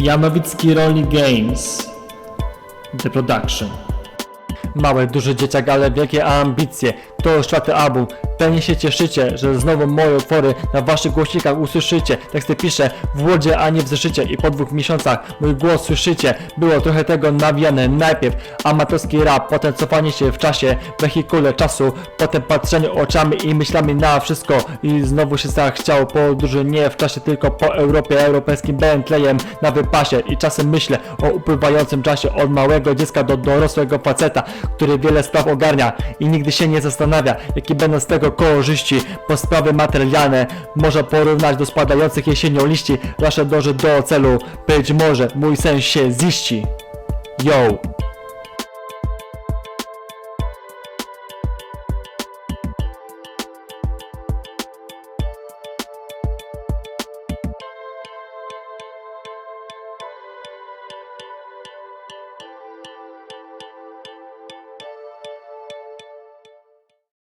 Janowicki Rolling Games The Production Mały, duży dzieciak, ale wielkie ambicje. To czwarty album. Pewnie się cieszycie, że znowu moje utwory na waszych głośnikach usłyszycie. Teksty piszę w Łodzie, a nie w zeszycie. I po dwóch miesiącach mój głos słyszycie. Było trochę tego nawijane. Najpierw amatorski rap, potem cofanie się w czasie, wehikule czasu, potem patrzenie oczami i myślami na wszystko. I znowu się zachciało podróży nie w czasie, tylko po Europie, europejskim Bentleyem na wypasie. I czasem myślę o upływającym czasie od małego dziecka do dorosłego faceta, który wiele spraw ogarnia i nigdy się nie zastanawia, jakie będą z tego korzyści, bo sprawy materialne można porównać do spadających jesienią liści, zawsze dąży do celu, być może mój sen się ziści. Yo!